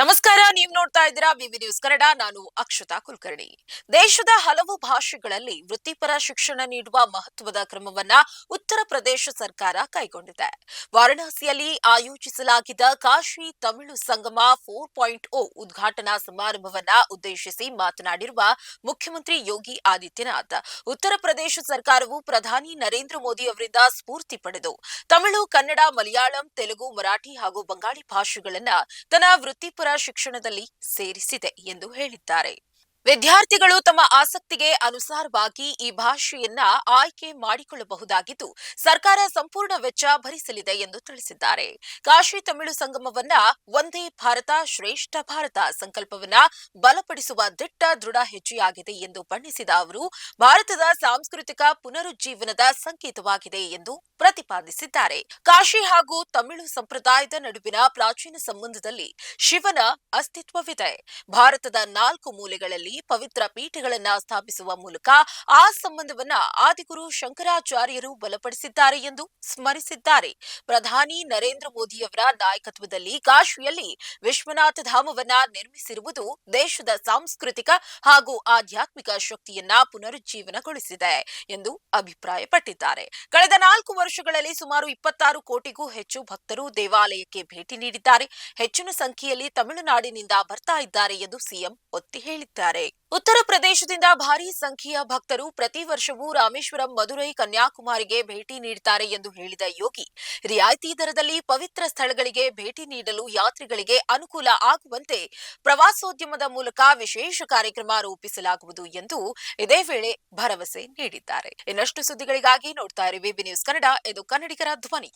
ನಮಸ್ಕಾರ, ನೀವು ನೋಡ್ತಾ ಇದ್ದೀರಾ ವಿವಿ ನ್ಯೂಸ್ ಕನ್ನಡ, ನಾನು ಅಕ್ಷತಾ ಕುಲಕರ್ಣಿ. ದೇಶದ ಹಲವು ಭಾಷೆಗಳಲ್ಲಿ ವೃತ್ತಿಪರ ಶಿಕ್ಷಣ ನೀಡುವ ಮಹತ್ವದ ಕ್ರಮವನ್ನ ಉತ್ತರ ಪ್ರದೇಶ ಸರ್ಕಾರ ಕೈಗೊಂಡಿದೆ. ವಾರಣಾಸಿಯಲ್ಲಿ ಆಯೋಜಿಸಲಾಗಿದ್ದ Kashi Tamil Sangama four point O ಉದ್ಘಾಟನಾ ಸಮಾರಂಭವನ್ನ ಉದ್ದೇಶಿಸಿ ಮಾತನಾಡಿರುವ ಮುಖ್ಯಮಂತ್ರಿ ಯೋಗಿ ಆದಿತ್ಯನಾಥ್, ಉತ್ತರ ಪ್ರದೇಶ ಸರ್ಕಾರವು ಪ್ರಧಾನಿ ನರೇಂದ್ರ ಮೋದಿ ಅವರಿಂದ ಸ್ಫೂರ್ತಿ ಪಡೆದು ತಮಿಳು, ಕನ್ನಡ, ಮಲಯಾಳಂ, ತೆಲುಗು, ಮರಾಠಿ ಹಾಗೂ ಬಂಗಾಳಿ ಭಾಷೆಗಳನ್ನ ತನ್ನ ವೃತ್ತಿಪರ ಶಿಕ್ಷಣದಲ್ಲಿ ಸೇರಿಸಿದೆ ಎಂದು ಹೇಳಿದ್ದಾರೆ. ವಿದ್ಯಾರ್ಥಿಗಳು ತಮ್ಮ ಆಸಕ್ತಿಗೆ ಅನುಸಾರವಾಗಿ ಈ ಭಾಷೆಯನ್ನ ಆಯ್ಕೆ ಮಾಡಿಕೊಳ್ಳಬಹುದಾಗಿದ್ದು, ಸರ್ಕಾರ ಸಂಪೂರ್ಣ ವೆಚ್ಚ ಭರಿಸಲಿದೆ ಎಂದು ತಿಳಿಸಿದ್ದಾರೆ. ಕಾಶಿ ತಮಿಳು ಸಂಗಮವನ್ನ ಒಂದೇ ಭಾರತ, ಶ್ರೇಷ್ಠ ಭಾರತ ಸಂಕಲ್ಪವನ್ನ ಬಲಪಡಿಸುವ ದಿಟ್ಟ ದೃಢ ಹೆಜ್ಜೆಯಾಗಿದೆ ಎಂದು ಬಣ್ಣಿಸಿದ ಅವರು, ಭಾರತದ ಸಾಂಸ್ಕೃತಿಕ ಪುನರುಜ್ಜೀವನದ ಸಂಕೇತವಾಗಿದೆ ಎಂದು ಪ್ರತಿಪಾದಿಸಿದ್ದಾರೆ. ಕಾಶಿ ಹಾಗೂ ತಮಿಳು ಸಂಪ್ರದಾಯದ ನಡುವಿನ ಪ್ರಾಚೀನ ಸಂಬಂಧದಲ್ಲಿ ಶಿವನ ಅಸ್ತಿತ್ವವಿದೆ. ಭಾರತದ ನಾಲ್ಕು ಮೂಲೆಗಳಲ್ಲಿ ಪವಿತ್ರ ಪೀಠಗಳನ್ನ ಸ್ಥಾಪಿಸುವ ಮೂಲಕ ಆ ಸಂಬಂಧವನ್ನ ಆದಿಗುರು ಶಂಕರಾಚಾರ್ಯರು ಬಲಪಡಿಸಿದ್ದಾರೆ ಎಂದು ಸ್ಮರಿಸಿದ್ದಾರೆ. ಪ್ರಧಾನಿ ನರೇಂದ್ರ ಮೋದಿಯವರ ನಾಯಕತ್ವದಲ್ಲಿ ಕಾಶಿಯಲ್ಲಿ ವಿಶ್ವನಾಥ ಧಾಮವನ್ನ ನಿರ್ಮಿಸಿರುವುದು ದೇಶದ ಸಾಂಸ್ಕೃತಿಕ ಹಾಗೂ ಆಧ್ಯಾತ್ಮಿಕ ಶಕ್ತಿಯನ್ನ ಪುನರುಜ್ಜೀವನಗೊಳಿಸಿದೆ ಎಂದು ಅಭಿಪ್ರಾಯಪಟ್ಟಿದ್ದಾರೆ. ಕಳೆದ ನಾಲ್ಕು ವರ್ಷಗಳಲ್ಲಿ ಸುಮಾರು ಇಪ್ಪತ್ತಾರು ಕೋಟಿಗೂ ಹೆಚ್ಚು ಭಕ್ತರು ದೇವಾಲಯಕ್ಕೆ ಭೇಟಿ ನೀಡಿದ್ದಾರೆ. ಹೆಚ್ಚಿನ ಸಂಖ್ಯೆಯಲ್ಲಿ ತಮಿಳುನಾಡಿನಿಂದ ಬರ್ತಾ ಇದ್ದಾರೆ ಎಂದು ಸಿಎಂ ಒತ್ತಿ ಹೇಳಿದ್ದಾರೆ. ಉತ್ತರ ಪ್ರದೇಶದಿಂದ ಭಾರಿ ಸಂಖ್ಯೆಯ ಭಕ್ತರು ಪ್ರತಿ ವರ್ಷವೂ ರಾಮೇಶ್ವರಂ, ಮಧುರೈ ಕನ್ಯಾಕುಮಾರಿಗೆ ಭೇಟಿ ನೀಡುತ್ತಾರೆ ಎಂದು ಹೇಳಿದ ಯೋಗಿ. ರಿಯಾಯಿತಿ ದರದಲ್ಲಿ ಪವಿತ್ರ ಸ್ಥಳಗಳಿಗೆ ಭೇಟಿ ನೀಡಲು ಯಾತ್ರಿಗಳಿಗೆ ಅನುಕೂಲ ಆಗುವಂತೆ ಪ್ರವಾಸೋದ್ಯಮದ ಮೂಲಕ ವಿಶೇಷ ಕಾರ್ಯಕ್ರಮ ರೂಪಿಸಲಾಗುವುದು ಎಂದು ಇದೇ ವೇಳೆ ಭರವಸೆ ನೀಡಿದ್ದಾರೆ. ಇನ್ನಷ್ಟು ಸುದ್ದಿಗಳಿಗಾಗಿ ನೋಡ್ತಾ ಇರಿ. ಬಿಬಿ ನ್ಯೂಸ್ ಕನ್ನಡ, ಇದು ಕನ್ನಡಿಗರ ಧ್ವನಿ.